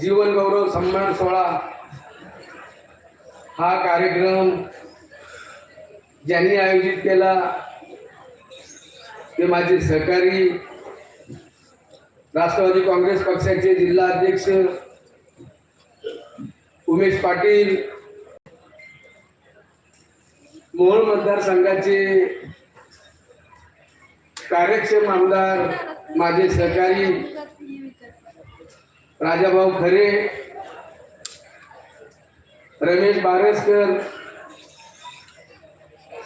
जीवन गौरव सन्मान सोहळा हा कार्यक्रम ज्यांनी आयोजित केला ते माझे सहकारी राष्ट्रवादी काँग्रेस पक्षाचे जिल्हा अध्यक्ष उमेश पाटील मोहोळ मतदारसंघाचे कार्यक्षम आमदार माझे सहकारी राजाभाऊ खरे रमेश बारसकर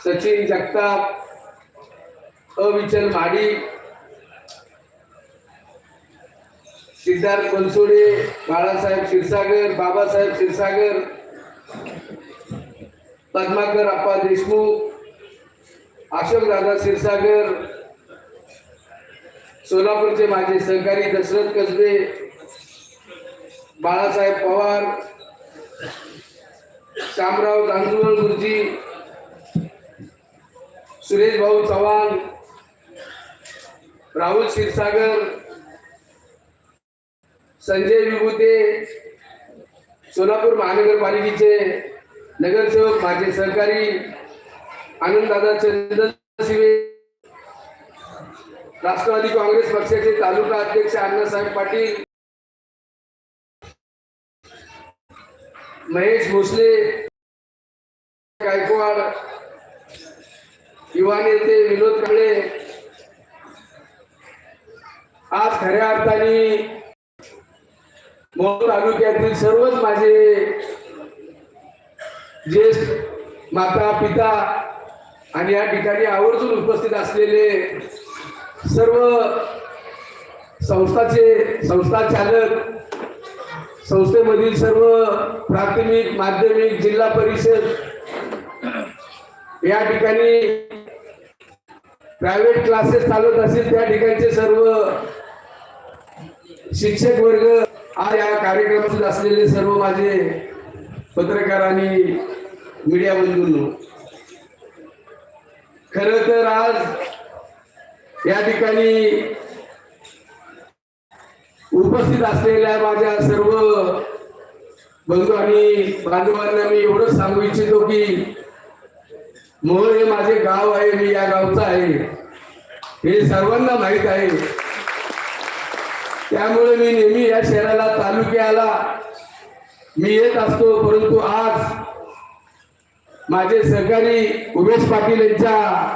सचिन जगताप अविचल माडी सिद्धार्थ बनसोडे बाळासाहेब क्षीरसागर बाबासाहेब क्षीरसागर पद्माकर अप्पा देशमुख अशोक दादा क्षीरसागर सोलापूरचे माझे सहकारी दशरथ कसबे बाळासाहेब पवार श्यामराव गांजुळ गुरुजी सुरेश भाऊ चव्हाण राहुल क्षीरसागर संजय विभूते सोलापूर महानगरपालिकेचे नगरसेवक माझे सहकारी आनंददादा चंद्रशिवे राष्ट्रवादी काँग्रेस पक्षाचे तालुका अध्यक्ष अण्णासाहेब पाटील महेश भोसले गायकवाड युवा नेते विनोद कांबळे आज खऱ्या अर्थाने मोहोळ तालुक्यातील सर्वच माझे ज्येष्ठ माता पिता आणि या ठिकाणी आवर्जून उपस्थित असलेले सर्व संस्थाचे संस्था चालक संस्थेमधील सर्व प्राथमिक माध्यमिक जिल्हा परिषद या ठिकाणी प्रायव्हेट क्लासेस चालवत असतील त्या ठिकाणचे सर्व शिक्षक वर्ग आज या कार्यक्रमात असलेले सर्व माझे पत्रकार आणि मीडिया बंधूंनो. खर तर आज या ठिकाणी उपस्थित असलेल्या माझ्या सर्व बंधू आणि बांधवांना मी एवढंच सांगू इच्छितो की मोहोळ हे माझे गाव आहे मी या गावचा आहे. हे सर्वांना माहीत आहे. त्यामुळे मी नेहमी या शहराला तालुक्याला मी येत असतो परंतु आज माझे सहकारी उमेश पाटील यांच्या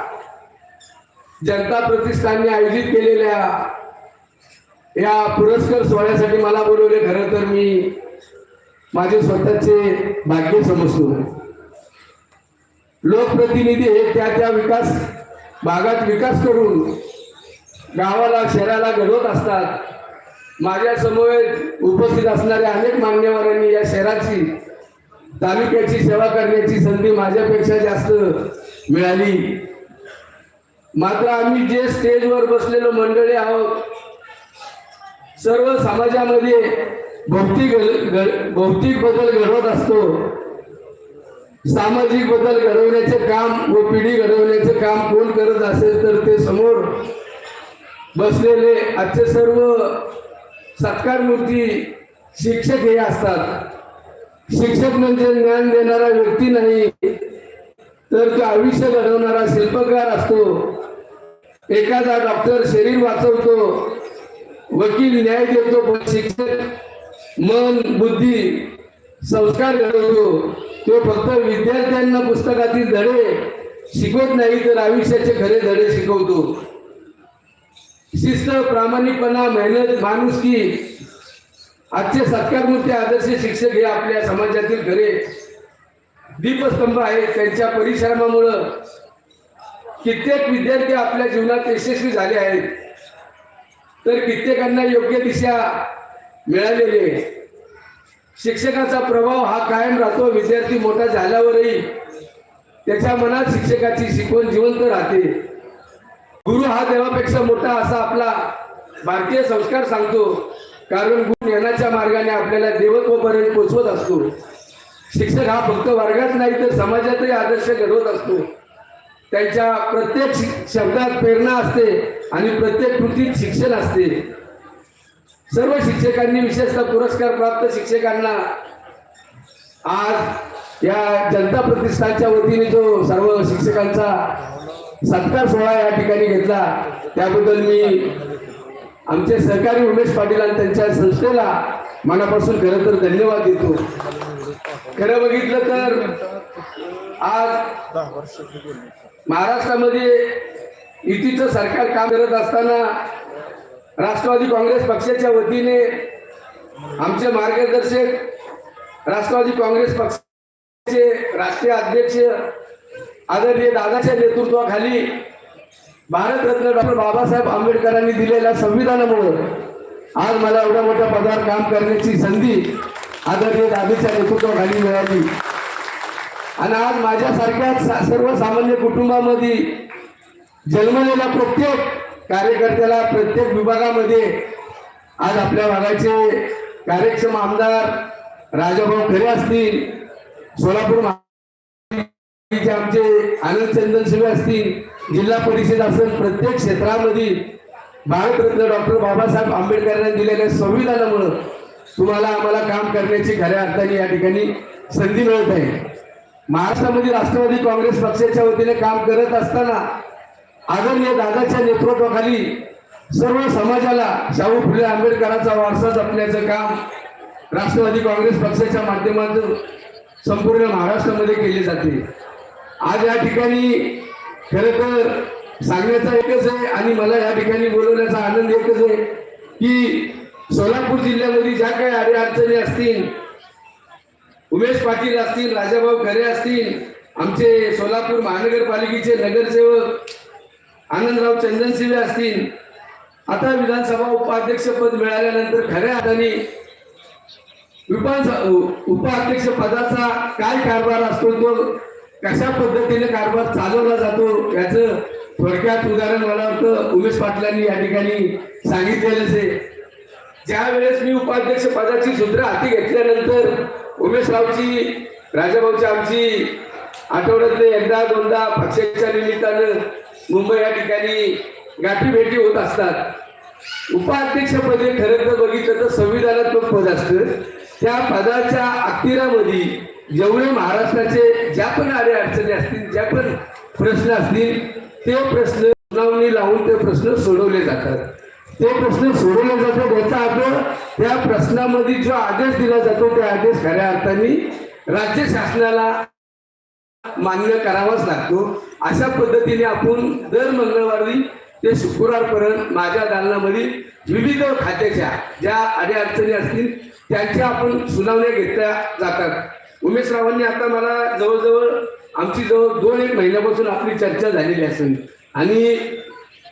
जनता प्रतिष्ठानने आयोजित केलेल्या या पुरस्कार सोहळ्यासाठी मला बोलवले खरं तर मी माझे स्वतःचे भाग्य समजतो. लोकप्रतिनिधी हे त्या त्या विकास भागात विकास करून गावाला शहराला घडवत असतात. माझ्या उपस्थित असणाऱ्या अनेक मान्यवरांनी या शहराची तालुक्याची सेवा करण्याची संधी माझ्यापेक्षा जास्त मिळाली. मात्र आम्ही जे स्टेजवर बसलेलो मंडळी आहोत सर्व समाजामध्ये भौतिक घ- भौतिक बदल घडवत असतो. सामाजिक बदल घडवण्याचे काम व पिढी घडवण्याचे काम कोण करत असेल तर ते समोर बसलेले आजचे सर्व सत्कार मूर्ती शिक्षक हे असतात. शिक्षक म्हणजे ज्ञान देणारा व्यक्ती नाही तर तो आयुष्य घडवणारा शिल्पकार असतो. एखादा डॉक्टर शरीर वाचवतो. वकील न्याय देतो पण शिक्षक मन बुद्धी संस्कार घडवतो. तो फक्त विद्यार्थ्यांना पुस्तकातील धडे शिकवत नाही तर आयुष्याचे खरे धडे शिकवतो. शिस्त प्रामाणिकपणा मेहनत माणुसकी आजचे सत्कारमूर्ती आदर्श शिक्षक हे आपल्या समाजातील खरे दीपस्तंभ आहेत. त्यांच्या परिश्रमामुळं कित्येक विद्यार्थी आपल्या जीवनात यशस्वी झाले आहेत. तर कित्येकांना योग्य दिशा मिळालेली आहे. शिक्षकाचा प्रभाव हा कायम राहतो. विद्यार्थी मोठा झाल्यावरही त्याच्या मनात शिक्षकाची शिकवण जिवंत राहते. गुरु हा देवापेक्षा मोठा असा आपला भारतीय संस्कार सांगतो. कारण गुरु ज्ञानाच्या मार्गाने आपल्याला देवत्वपर्यंत पोचवत असतो. शिक्षक हा फक्त वर्गात नाही तर समाजातही आदर्श घडवत असतो. त्यांच्या प्रत्येक शब्दात प्रेरणा असते आणि प्रत्येक कृतीत शिक्षण असते. सर्व शिक्षकांनी विशेषतः पुरस्कार प्राप्त शिक्षकांना आज या जनता प्रतिष्ठानच्या वतीने जो सर्व शिक्षकांचा सत्कार सोहळा या ठिकाणी घेतला त्याबद्दल मी आमचे सहकारी उमेश पाटील आणि त्यांच्या संस्थेला मनापासून खरं तर धन्यवाद देतो. खरं बघितलं तर आज महाराष्ट्रामध्ये युतीचं सरकार काम करत असताना राष्ट्रवादी काँग्रेस पक्षाच्या वतीने आमचे मार्गदर्शक राष्ट्रवादी काँग्रेस पक्षाचे राष्ट्रीय अध्यक्ष आदरणीय दादाच्या नेतृत्वाखाली भारतरत्न डॉक्टर बाबासाहेब आंबेडकरांनी दिलेल्या संविधानामुळे आज मला एवढ्या मोठ्या पदावर काम करण्याची संधी आदरणीय दादाच्या नेतृत्वाखाली मिळाली. आणि आज माझ्यासारख्या सा- सर्वसामान्य कुटुंबामध्ये जन्मलेल्या प्रत्येक कार्यकर्त्याला प्रत्येक विभागामध्ये आज आपल्या भागाचे कार्यक्षम आमदार राजाभाऊ खरे असतील सोलापूर आमचे आनंद चंदन शिवे असतील जिल्हा परिषद असेल प्रत्येक क्षेत्रामध्ये भारतरत्न डॉक्टर बाबासाहेब आंबेडकरांनी दिलेल्या संविधानामुळं तुम्हाला आम्हाला काम करण्याची खऱ्या अर्थाने या ठिकाणी संधी मिळत आहे. महाराष्ट्रामध्ये राष्ट्रवादी काँग्रेस पक्षाच्या वतीने काम करत असताना आदरणीय दादाच्या नेतृत्वाखाली सर्व समाजाला शाहू फुले आंबेडकरांचा वारसा जपण्याचं काम राष्ट्रवादी काँग्रेस पक्षाच्या माध्यमातून संपूर्ण महाराष्ट्रामध्ये केले जाते. आज या ठिकाणी खरं तर सांगण्याचा एकच आहे आणि मला या ठिकाणी बोलवण्याचा आनंद एकच आहे की सोलापूर जिल्ह्यामध्ये ज्या काही अडीअडचणी असतील उमेश पाटील असतील राजाभाऊ खरे असतील आमचे सोलापूर महानगरपालिकेचे नगरसेवक आनंदराव चंदनशिवे असतील. आता विधानसभा उपाध्यक्षपद मिळाल्यानंतर खऱ्या अर्थाने उपाध्यक्ष पदाचा काय कारभार असतो तो कशा पद्धतीने कारभार चालवला जातो याच थोडक्यात उदाहरण मला वाटतं उमेश पाटलांनी या ठिकाणी सांगितलेलंच आहे. ज्यावेळेस मी उपाध्यक्ष पदाची सूत्र हाती घेतल्यानंतर उमेशरावची राजाभाऊची आमची आठवड्यातले एकदा दोनदा पक्षाच्या निमित्तानं मुंबई या ठिकाणी गाठी भेटी होत असतात. उपाध्यक्षपदी खरं तर बघितलं तर संविधानात्मक पद असतं. त्या पदाच्या अखिरामध्ये जेवढे महाराष्ट्राचे ज्या पण आरे अडचणी असतील ज्या पण प्रश्न असतील ते प्रश्न सुनावणी लावून ते प्रश्न सोडवले जातात. ते प्रश्न सोडवले जातात याचा अर्थ त्या प्रश्नामध्ये जो आदेश दिला जातो त्या आदेश खऱ्या अर्थाने राज्य शासनाला मान्य करावाच लागतो. अशा पद्धतीने आपण दर मंगळवारी ते शुक्रवारपर्यंत माझ्या दालनामध्ये विविध खात्याच्या ज्या अडीअडचणी असतील त्यांच्या आपण सुनावण्या घेतल्या जातात. उमेश रावांनी आता मला जवळजवळ आमची जवळ दोन एक महिन्यापासून आपली चर्चा झालेली असेल. आणि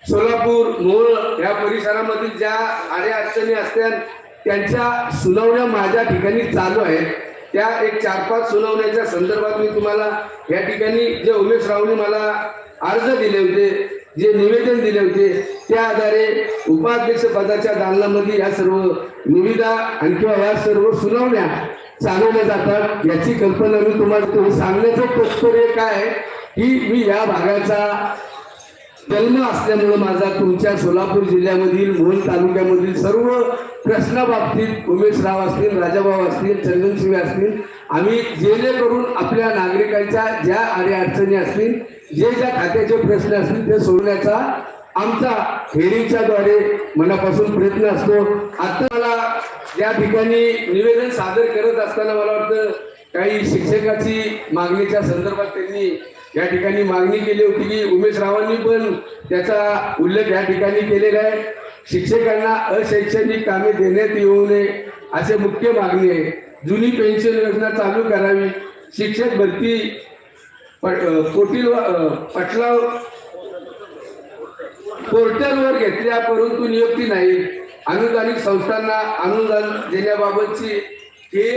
सोलापूर मोळ या परिसरामधील ज्या आड्या अडचणी असतात त्यांच्या सुनावण्या माझ्या ठिकाणी चालू आहेत. त्या एक चार पाच सुनावण्याच्या संदर्भात मी तुम्हाला या ठिकाणी जे उमेश रावने मला अर्ज दिले होते जे निवेदन दिले होते त्या आधारे उपाध्यक्ष पदाच्या दालनामध्ये या सर्व निविदा आणि किंवा या सर्व सुनावण्या चालवल्या जातात. याची कल्पना मी तुम्हाला तुम्ही सांगण्याचं तात्पर्य काय आहे की मी या भागाचा जन्म असल्यामुळं माझा तुमच्या सोलापूर जिल्ह्यामधील मोहोळ तालुक्यामधील सर्व प्रश्नाबाबतीत उमेशराव असतील राजाभाऊ असतील चंदनशिवे असतील आम्ही जेणेकरून आपल्या नागरिकांच्या ज्या आणि अडचणी असतील जे ज्या खात्याचे प्रश्न असतील ते सोडण्याचा आमचा हेरिंगच्या द्वारे मनापासून प्रयत्न असतो. आता मला या ठिकाणी निवेदन सादर करत असताना मला वाटतं काही शिक्षकाची मागणीच्या संदर्भात त्यांनी या ठिकाणी मागणी केली होती की उमेश रावांनी पण त्याचा उल्लेख या ठिकाणी केलेला आहे. शिक्षकांना अशैक्षणिक कामे देण्यात येऊ नये असे मुख्य मागणी आहे. जुनी पेन्शन योजना चालू करावी. शिक्षक भरती प- पोटील पटलाव पोर्टलवर घेतल्या परंतु नियुक्ती नाही. अनुदानित संस्थांना अनुदान देण्याबाबतची ही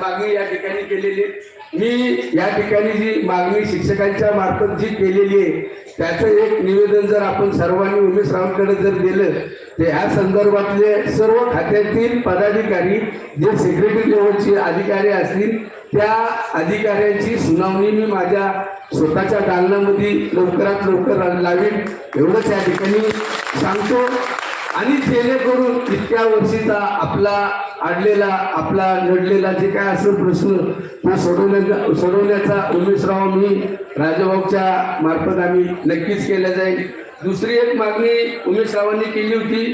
मागणी या ठिकाणी केलेली आहे. मी या ठिकाणी जी मागणी शिक्षकांच्या मार्फत जी केलेली आहे त्याचं एक निवेदन जर आपण सर्वांनी उमेश रावांकडे जर दिलं तर ह्या संदर्भातले सर्व खात्यातील पदाधिकारी जे सेक्रेटरी लेवलचे अधिकारी असतील त्या अधिकाऱ्यांची सुनावणी मी माझ्या स्वतःच्या दालनामध्ये लवकरात लवकर लावेन एवढंच या ठिकाणी सांगतो आणि जेणेकरून इतक्या वर्षीचा आपला आणलेला आपला लढलेला जे काय असेल प्रश्न तो सोडवण्याचा सोडवण्याचा उमेशराव मी राजाभाऊच्या मार्फत आम्ही नक्कीच केल्या जाईल. दुसरी एक मागणी उमेशरावांनी केली होती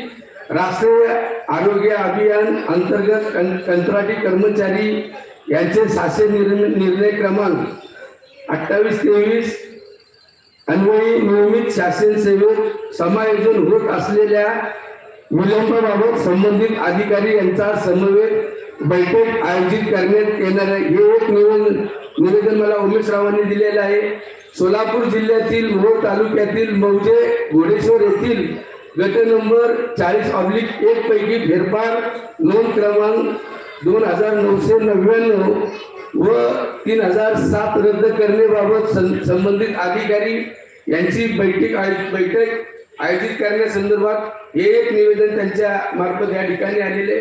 राष्ट्रीय आरोग्य अभियान अंतर्गत कं कंत्राटी कर्मचारी यांचे सहाशे निर्णय निर्णय क्रमांक अठ्ठावीस तेवीस अन्वयी नियमित शासन सेवेत समायोजन होत असलेल्या विलंबाबाबत संबंधित अधिकारी यांचा समवेत बैठक आयोजित करण्यात येणार आहे. हे एक निवेदन निवेदन मला उमेशरावांनी दिलेलं आहे. सोलापूर जिल्ह्यातील मोहोळ तालुक्यातील मौजे घोडेश्वर येथील गट नंबर चाळीस ऑब्लिक एक पैकी फेरफार नोंद क्रमांक दोन हजार नऊशे नव्याण्णव व तीन हजार सात रद्द करण्याबाबत सं- संबंधित अधिकारी यांची बैठक आय- बैठक आयोजित करण्यासंदर्भात हे एक निवेदन त्यांच्या मार्फत या ठिकाणी आलेले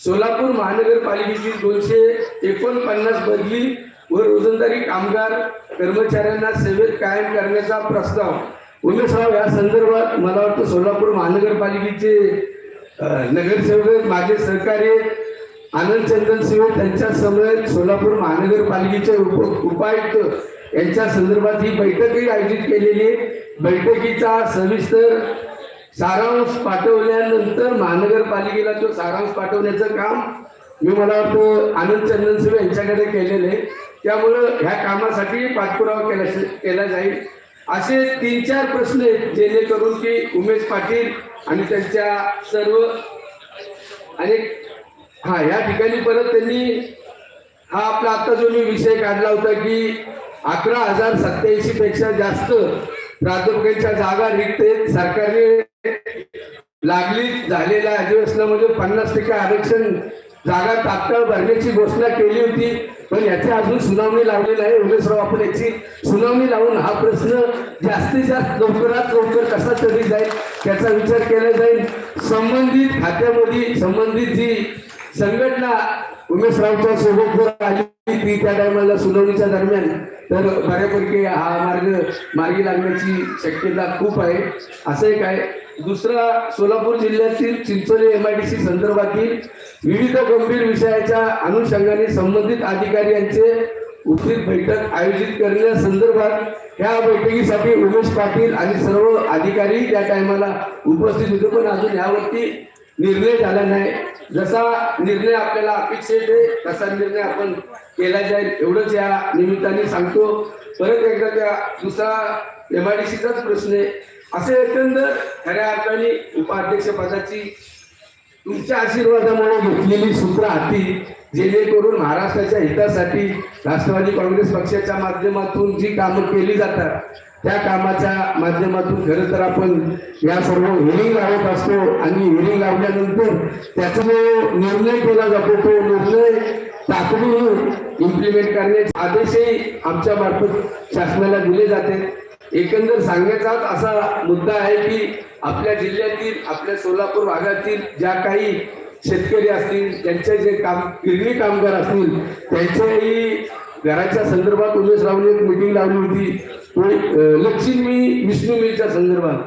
सोलापूर महानगरपालिकेची दोनशे एकोणपन्नास बदली व रोजंदारी कामगार कर्मचाऱ्यांना सेवेत कायम करण्याचा प्रस्ताव उमेशराव या संदर्भात मला वाटतं सोलापूर महानगरपालिकेचे नगरसेवक माझे सहकारी आनंद चंदन सिंह त्यांच्या समवेत सोलापूर महानगरपालिकेचे उप उपायुक्त यांच्या संदर्भात ही बैठकही आयोजित केलेली आहे. बैठकीचा सविस्तर सारांश पाठवल्यानंतर महानगरपालिकेला तो सारांश पाठवण्याचं काम मी मला वाटतं आनंद चंदन सिंह यांच्याकडे केलेलं आहे. त्यामुळं ह्या कामासाठी पाठपुरावा केला केला जाईल. असे तीन चार प्रश्न आहेत जेणेकरून की उमेश पाटील आणि त्यांच्या सर्व अनेक हा या ठिकाणी परत त्यांनी हा आपला आत्ता जो मी विषय काढला होता की अकरा हजार सत्याऐंशी पेक्षा जास्त प्राध्यापकांच्या जागा रिक्त सरकारने लागली झालेल्या अधिवेशनामध्ये पन्नास टक्के आरक्षण जागा तात्काळ भरण्याची घोषणा केली होती. पण याची अजून सुनावणी लावलेली आहे. उमेशराव आपण याची सुनावणी लावून हा प्रश्न जास्तीत जास्त लवकरात लवकर कसा तरी जाईल त्याचा विचार केला जाईल. संबंधित खात्यामध्ये संबंधित जी संघटना उमेश उमेशरावच्या सोबत जर आली ती त्या टायमाला सुनावणीच्या दरम्यान. तर बऱ्यापैकी हा मार्ग मार्गी लागण्याची शक्यता खूप आहे. असं एक आहे दुसरा सोलापूर जिल्ह्यातील Chincholi M I D C संदर्भातील विविध गंभीर विषयाच्या अनुषंगाने संबंधित अधिकारी यांचे उपस्थित बैठक आयोजित करण्यासंदर्भात ह्या बैठकीसाठी उमेश पाटील आणि सर्व अधिकारी त्या टायमाला उपस्थित होते. पण अजून यावरती निर्णय झाला नाही. जसा निर्णय आपल्याला अपेक्षित आहे तसा निर्णय आपण केला जाईल. एवढंच या निमित्ताने सांगतो. परत एकदा त्या दुसरा एम आय डी सीचाच प्रश्न आहे. असे एकंदर खऱ्या अर्थाने उपाध्यक्ष पदाची तुमच्या आशीर्वादामुळे घेतलेली सूत्र हाती जेणेकरून महाराष्ट्राच्या हितासाठी राष्ट्रवादी काँग्रेस पक्षाच्या माध्यमातून जी कामं केली जातात त्या कामाच्या माध्यमातून खरं तर आपण या सर्व हिरिंग लावत असतो आणि हिरिंग लावल्यानंतर त्याचा जो निर्णय केला जातो तो निर्णय तातडीने इम्प्लिमेंट करण्याचे आदेशही आमच्या मार्फत शासनाला दिले जाते. एकंदर सांगायचाच असा मुद्दा आहे की आपल्या जिल्ह्यातील आपल्या सोलापूर भागातील ज्या काही शेतकरी असतील त्यांचे जे काम गिरणी कामगार असतील त्यांच्याही घराच्या संदर्भात उमेश रावने एक मिटिंग लावली होती. लक्ष्मी विष्णू मिलच्या संदर्भात.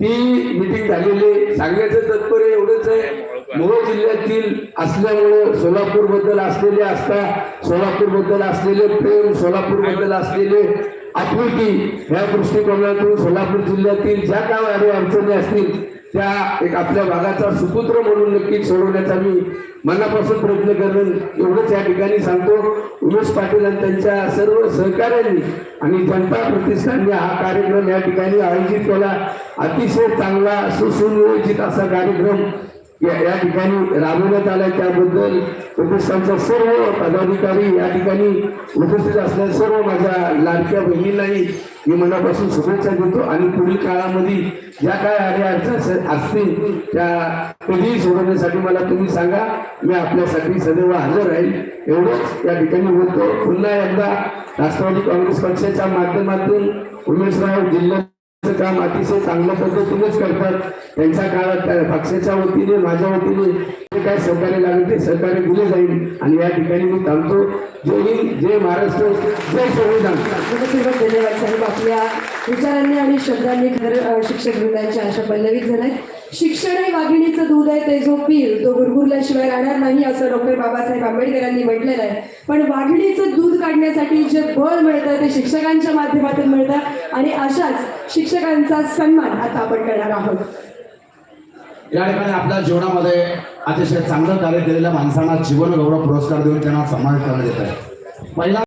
ती मिटिंग झालेली आहे. सांगण्याचं तात्पर्य एवढंच आहे. मोहोळ जिल्ह्यातील असल्यामुळं सोलापूरबद्दल असलेले आस्था सोलापूरबद्दल असलेले प्रेम सोलापूरबद्दल असलेले आपुलकी ह्या दृष्टिकोनातून सोलापूर जिल्ह्यातील ज्या काय अडचणी असतील त्या एक आपल्या भागाचा सुपुत्र म्हणून नक्कीच सोडवण्याचा मी मनापासून प्रयत्न करेन एवढंच या ठिकाणी सांगतो. उमेश पाटील आणि त्यांच्या सर्व सहकार्यांनी आणि जनता प्रतिष्ठानने हा कार्यक्रम या ठिकाणी आयोजित केला. अतिशय चांगला सुसुनियोजित असा कार्यक्रम या या ठिकाणी राबवण्यात आल्या. त्याबद्दल प्रतिष्ठानच्या सर्व पदाधिकारी या ठिकाणी उपस्थित असणाऱ्या सर्व माझ्या लाडक्या बहिणींनाही मी मनापासून शुभेच्छा देतो. आणि पुढील काळामध्ये ज्या काय अडचण असतील त्या कधीही सोडवण्यासाठी मला तुम्ही सांगा. मी आपल्यासाठी सदैव हजर राहील. एवढंच या ठिकाणी बोलतो पुन्हा एकदा राष्ट्रवादी काँग्रेस पक्षाच्या माध्यमातून उमेशराव जिल्हा काम अतिशय चांगल्या पद्धतीनेच करतात. त्यांच्या काळात पक्षाच्या वतीने माझ्या वतीने जे काय सहकार्य लागेल ते सहकार्य दिले जाईल. आणि या ठिकाणी मी थांबतो. जय हिंद जय महाराष्ट्र जय संविधान. धन्यवाद साहेब. आपल्या विचारांनी आणि शब्दांनी खरं शिक्षक वृंदांच्या आशा पल्लवित झाल्या शिक्षण हे वाघिणीचं दूध आहे ते जो पीर तो गुरगुरल्याशिवाय राहणार नाही असं डॉक्टर बाबासाहेब आंबेडकरांनी म्हटलेलं आहे. पण वाघिणीचं दूध काढण्यासाठी जे बळ मिळतं ते शिक्षकांच्या माध्यमातून मिळतं आणि अशाच शिक्षकांचा सन्मान आता आपण करणार आहोत. या ठिकाणी आपल्या जीवनामध्ये अतिशय चांगलं कार्य केलेल्या माणसांना जीवन गौरव पुरस्कार देऊन त्यांना सन्मान करण्यात येत आहे. पहिला